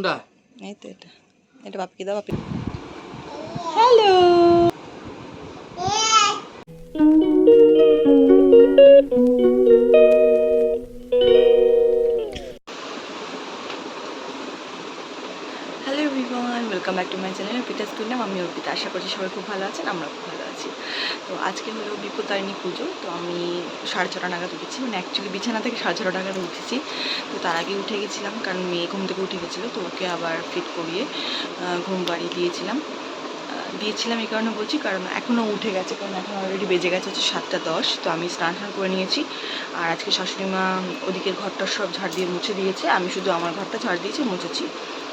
কোনটা? এই তো এটা। এটা বাপকে দাও Bapi hello. Hello everyone welcome back to my channel Arpita school নাম আমি অর্পিতা। আশা করছি সবাই খুব ভালো আছেন আমরা খুব ভালো আছি। তো আজকে হলো বিপত্তারিণী পুজো। তো আমি সাড়ে ছটা নাগাদ উঠেছি। মানে অ্যাকচুয়ালি বিছানা থেকে সাড়ে ছটা নাগাদ উঠেছি। তো তার আগে উঠে গেছিলাম, কারণ মেয়ে ঘুম থেকে উঠে গেছিল। তো ওকে আবার ফিট করিয়ে ঘুম বাড়িয়ে দিয়েছিলাম। দিয়েছিলাম এই কারণে বলছি, কারণ এখনও উঠে গেছে, কারণ এখন অলরেডি বেজে গেছে হচ্ছে সাতটা দশ। তো আমি স্নান টান করে নিয়েছি। আর আজকে শাশুড়ি মা ওদিকের ঘরটা সব ঝাড় দিয়ে মুছে দিয়েছে। আমি শুধু আমার ঘরটা ঝাড় দিয়েছি, মুছেছি।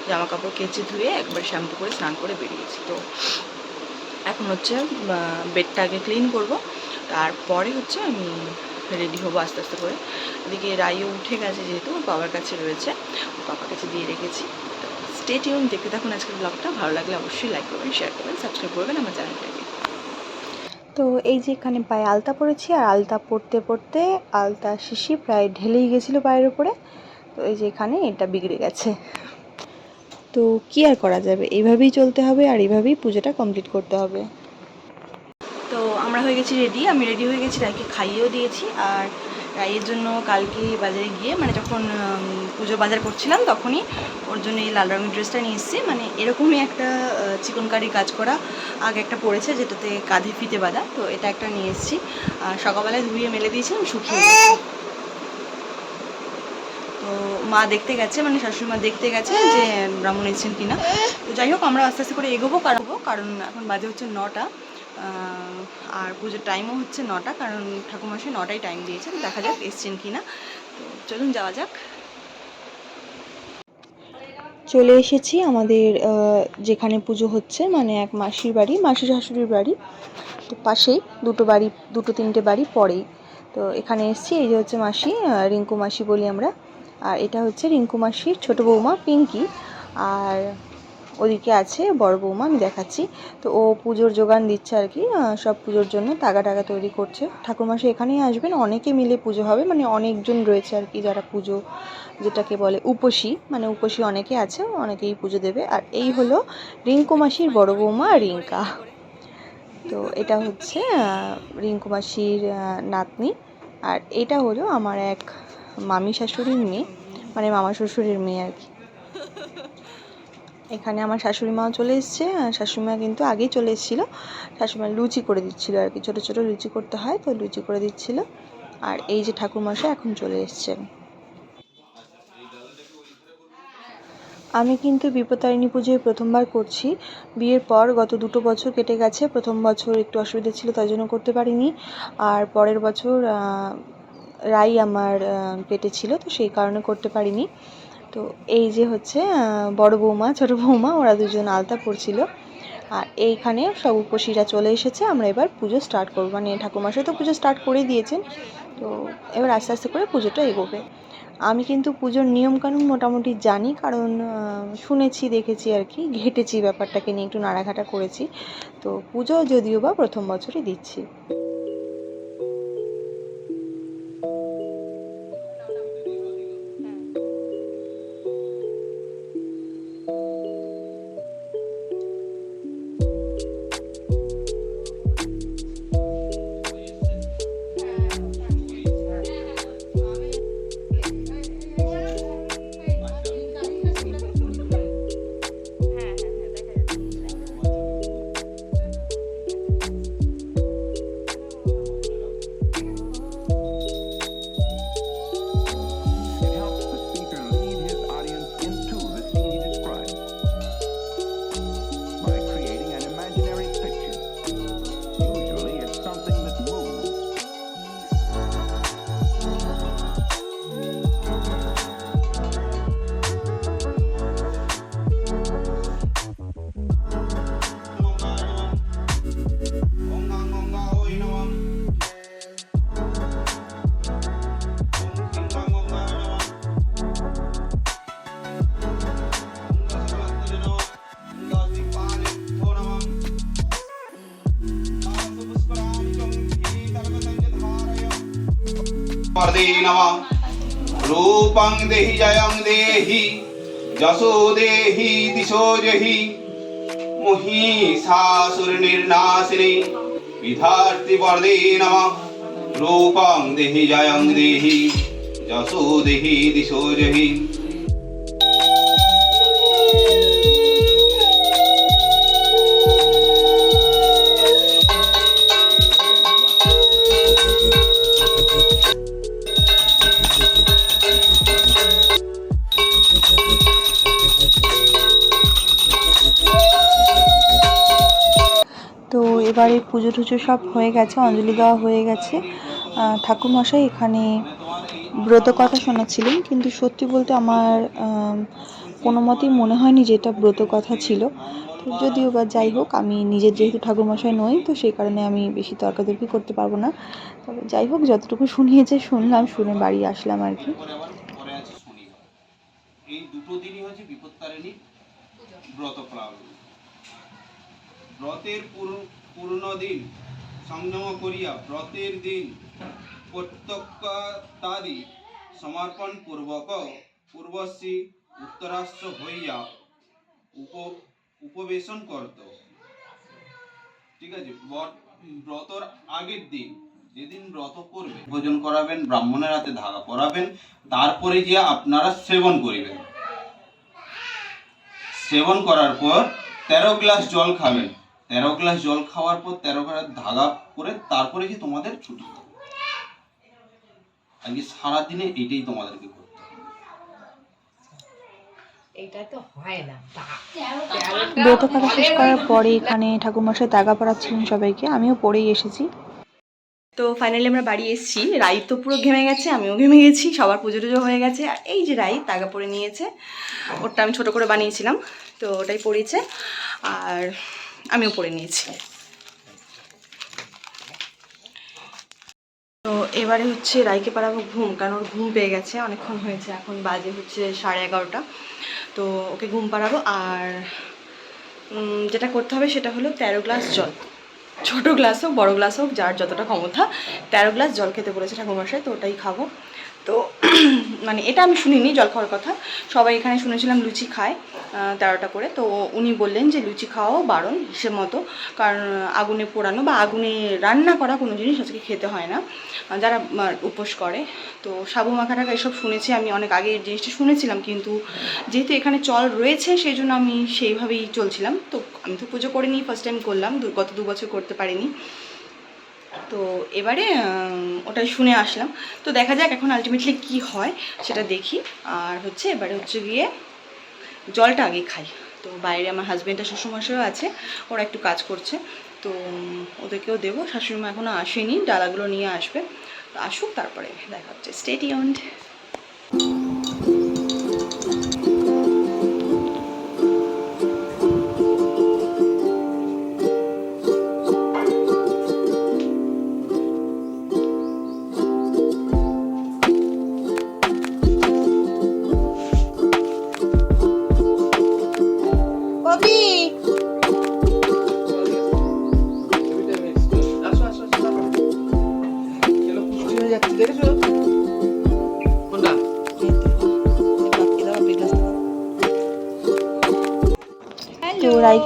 জামা কাপড় কেচে ধুয়ে একবার শ্যাম্পু করে স্নান করে বেরিয়েছি। তো এখন হচ্ছে বেডটা আগে ক্লিন করব, তারপরে হচ্ছে আমি রেডি হব আস্তে আস্তে করে। এদিকে রাইও উঠে গেছে যেহেতু বাবার কাছে রয়েছে বাবার কাছে দিয়ে রেখেছি। স্টে টিউন দেখতে থাকুন আজকের ব্লগটা ভালো লাগলে অবশ্যই লাইক করবেন শেয়ার করবেন সাবস্ক্রাইব করবেন আমার চ্যানেলটাকে। তো এই যে এখানে পায়ে আলতা পরেছি, আর আলতা পড়তে পড়তে আলতা শিশি প্রায় ঢেলেই গেছিল পায়ের উপরে। তো এই যে এখানে এটা বিগড়ে গেছে। তো কি আর করা যাবে? এইভাবেই চলতে হবে আর এইভাবেই পুজোটা কমপ্লিট করতে হবে। তো আমরা হয়ে গেছি রেডি আমি রেডি হয়ে গেছি, রাইকে খাইয়েও দিয়েছি আর রাইয়ের জন্য কালকে বাজারে গিয়ে মানে যখন পুজো বাজার করছিলাম তখনই ওর জন্য এই লাল রঙের ড্রেসটা নিয়ে এসেছি। মানে এরকমই একটা চিকনকারি কাজ করা আগে একটা পড়েছে যেটাতে কাঁধে ফিতে বাঁধা, তো এটা একটা নিয়ে এসেছি। আর সকালবেলায় ধুয়ে মেলে দিয়েছিলাম শুকিয়ে মা দেখতে গেছে মানে শাশুড়ি মা দেখতে গেছে যে ব্রাহ্মণ এসেছেন কিনা। তো যাই হোক, আমরা আস্তে আস্তে করে এগোবো, কারণ কারণ এখন বাজে হচ্ছে নটা। আর পুজোর টাইমও হচ্ছে নটা, কারণ ঠাকুরমশাই নটায় টাইম দিয়েছে, তো দেখা যাক এসছেন কিনা। তো চলুন যাওয়া যাক। চলে এসেছি আমাদের যেখানে পুজো হচ্ছে মানে এক মাসির বাড়ি, মাসি শাশুড়ির বাড়ি। তো পাশেই দুটো বাড়ি, দুটো তিনটে বাড়ি পরেই। তো এখানে এসেছি, এই যে হচ্ছে মাসি রিঙ্কু মাসি বলি আমরা। আর এটা হচ্ছে রিঙ্কু মাসির ছোটো বৌমা পিঙ্কি। আর ওদিকে আছে বড় বৌমা, আমি দেখাচ্ছি। তো ও পুজোর যোগান দিচ্ছে আর কি সব পুজোর জন্য টাকা টাকা তৈরি করছে। ঠাকুরমাসি এখানেই আসবেন, অনেকে মিলে পুজো হবে মানে অনেকজন রয়েছে আর কি যারা পুজো যেটাকে বলে উপসী মানে উপসী অনেকে আছে, অনেকেই পুজো দেবে। আর এই হলো রিঙ্কু মাসির বড় বৌমা রিঙ্কা। তো এটা হচ্ছে রিঙ্কু মাসির নাতনি। আর এটা হলো আমার এক মামি শাশুড়ির মেয়ে মানে মামা শ্বশুরের মেয়ে আর কি। এখানে আমার শাশুড়ি মাও চলে এসছে শাশুড়ি মা কিন্তু আগেই চলে এসেছিল। শাশুড়ি মা লুচি করে দিচ্ছিল আর কি, ছোটো ছোটো লুচি করতে হয়, তো লুচি করে দিচ্ছিল। আর এই যে ঠাকুরমশাই এখন চলে এসছেন। আমি কিন্তু বিপত্তারিণী পুজোয় প্রথমবার করছি। বিয়ের পর গত দুটো বছর কেটে গেছে, প্রথম বছর একটু অসুবিধা ছিল, তাই জন্য করতে পারিনি। আর পরের বছর রাই আমার পেটে ছিল, তো সেই কারণে করতে পারিনি। তো এই যে হচ্ছে বড় বৌমা, ছোট বৌমা, ওরা দুজন আলতা পড়ছিল আর এইখানে সব উপসীরা চলে এসেছে, আমরা এবার পুজো স্টার্ট করব। মানে ঠাকুরমশাই তো পুজো স্টার্ট করে দিয়েছেন, তো এবার আস্তে আস্তে করে পুজোটা এগোবে। আমি কিন্তু পুজোর নিয়মকানুন মোটামুটি জানি, কারণ শুনেছি, দেখেছি আর কি, ঘেটেছি ব্যাপারটাকে নিয়ে, একটু নাড়াঘাটা করেছি। তো পুজো যদিও বা প্রথম বছরই দিচ্ছি। নমঃ রূপং দেহি জয়ং দেহি যশো দেহি দিশো জহি মহিষাসুর নির্নাশিনী বিধার্তি বর্দে নমঃ রূপং দেহি জয়ং দেহি যশো দেহি দিশো জহি এবারে পুজো টুজো সব হয়ে গেছে অঞ্জলি দেওয়া হয়ে গেছে। ঠাকুরমশাই এখানে ব্রত কথা শোনাচ্ছিলেন কিন্তু সত্যি বলতে আমার আম, কোনো মতেই মনে হয়নি যে এটা ব্রত কথা ছিল। তো যদিও বা যাই হোক আমি নিজের যেহেতু ঠাকুরমশাই নই তো সেই কারণে আমি বেশি তর্কাতর্কি করতে পারব না। তবে যাই হোক যতটুকু শুনিয়েছে শুনলাম শুনে বাড়ি আসলাম আর কি। পরে ব্রতের পূর্ণ- পূর্ণ দিন, সংযম করিয়া ব্রতের দিন প্রত্যক্ষতাদি সমর্পণ পূর্বক পূর্বশ্রী উত্তরাশ্র হইয়া উপ, উপবেশন করত। ঠিক আছে? ব্রতর আগের দিন, যেদিন ব্রত করবে ভোজন করাবেন, ব্রাহ্মণের হাতে ধাগা পরাবেন, তারপরে গিয়ে আপনারা সেবন করিবেন। সেবন করার পর তেরো গ্লাস জল খাবেন। তেরো গ্লাস জল খাওয়ার পর তেরো গ্লাস ধাগা করে তারপরে যে তোমাদের ছুটি হবে। আজকে সারাদিনে এটাই তোমাদেরকে করতে হবে এটা তো হয় না ব্রত কথা শেষ করার পরে এখানে ঠাকুরমশাই তাগা পড়াচ্ছিলেন সবাইকে আমিও পড়েই এসেছি তো ফাইনালি আমরা বাড়ি এসেছি রাই তো পুরো ঘেমে গেছে আমিও ঘেমে গেছি সবার পুজো টুজো হয়ে গেছে আর এই যে রাই তাগা পরে নিয়েছে ওটা আমি ছোট করে বানিয়েছিলাম তো ওটাই পড়েছে আর আমিও পরে নিয়েছি। তো এবারে হচ্ছে রাইকে পাড়াবো ঘুম, কারণ ওর ঘুম পেয়ে গেছে, অনেকক্ষণ হয়েছে, এখন বাজে হচ্ছে সাড়ে এগারোটা। তো ওকে ঘুম পাড়াবো, আর যেটা করতে হবে সেটা হলো তেরো গ্লাস জল। ছোট গ্লাস হোক, বড় গ্লাস হোক, যার যতটা ক্ষমতা, তেরো গ্লাস জল খেতে বলেছে ঠাকুরমশাই তো ওটাই খাব। তো মানে এটা আমি শুনিনি জল খাওয়ার কথা, সবাই এখানে শুনেছিলাম লুচি খায়। তেরোটা করে। তো উনি বললেন যে, লুচি খাওয়াও বারণ, হিসেব মতো। কারণ আগুনে পোড়ানো বা আগুনে রান্না করা কোনো জিনিস আজকে খেতে হয় না। যারা উপোস করে। তো সাবু মাখা টাকা এসব শুনেছি আমি, অনেক আগে এই জিনিসটা শুনেছিলাম, কিন্তু যেহেতু এখানে চল রয়েছে সেই জন্য আমি সেইভাবেই চলছিলাম। তো আমি তো পুজো করিনি ফার্স্ট টাইম করলাম গত দু বছর করতে পারিনি। তো এবারে ওটাই শুনে আসলাম। তো দেখা যাক এখন আলটিমেটলি কি হয়, সেটা দেখি। আর হচ্ছে, এবারে হচ্ছে গিয়ে জলটা আগে খাই। তো বাইরে আমার হাজব্যান্ডটা শ্বশুরমশাইও আছে, ওরা একটু কাজ করছে। তো ওদেরকেও দেবো। শাশুড়িমা এখনও আসেনি, ডালাগুলো নিয়ে আসবে। আসুক তারপরে দেখা হচ্ছে। কবি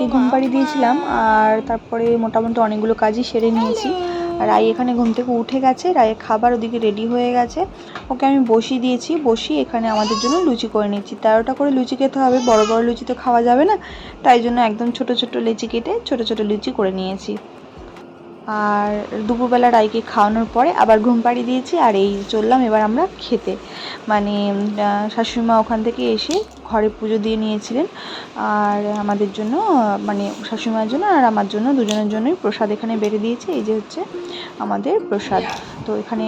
তো ঘুম পাড়ি দিয়েছিলাম আর তারপরে মোটামুটি অনেকগুলো কাজই সেরে নিয়েছি। আর রাই এখানে ঘুম থেকে উঠে গেছে, রায়ের খাবার ওদিকে রেডি হয়ে গেছে। ওকে আমি বসিয়ে দিয়েছি, বসিয়ে এখানে আমাদের জন্য লুচি করে নিয়েছি তেরোটা করে লুচি খেতে হবে, বড় বড় লুচি তো খাওয়া যাবে না, তাই জন্য একদম ছোট ছোট লেচি কেটে ছোট ছোট লুচি করে নিয়েছি। আর দুপুরবেলা রাইকে খাওয়ানোর পরে আবার ঘুম পাড়িয়ে দিয়েছি, আর এই চললাম এবার আমরা খেতে। মানে শাশুড়িমা ওখান থেকে এসে ঘরে পুজো দিয়ে নিয়েছিলেন। আর আমাদের জন্য মানে শাশুড়িমার জন্য আর আমার জন্য, দুজনের জন্যই প্রসাদ এখানে বেড়ে দিয়েছে। এই যে হচ্ছে আমাদের প্রসাদ। তো এখানে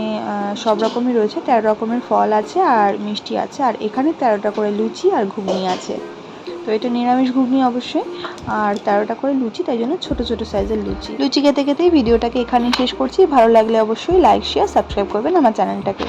সব রকমই রয়েছে। তেরো রকমের ফল আছে আর মিষ্টি আছে। আর এখানে তেরোটা করে লুচি আর ঘুগনি আছে। তো এটা নিরামিষ ঘুগনি অবশ্যই। আর তেরোটা করে লুচি, তাই জন্য ছোটো ছোটো সাইজের লুচি। লুচি খেতে খেতেই ভিডিওটাকে এখানে শেষ করছি। ভালো লাগলে অবশ্যই লাইক শেয়ার সাবস্ক্রাইব করবেন আমার চ্যানেলটাকে।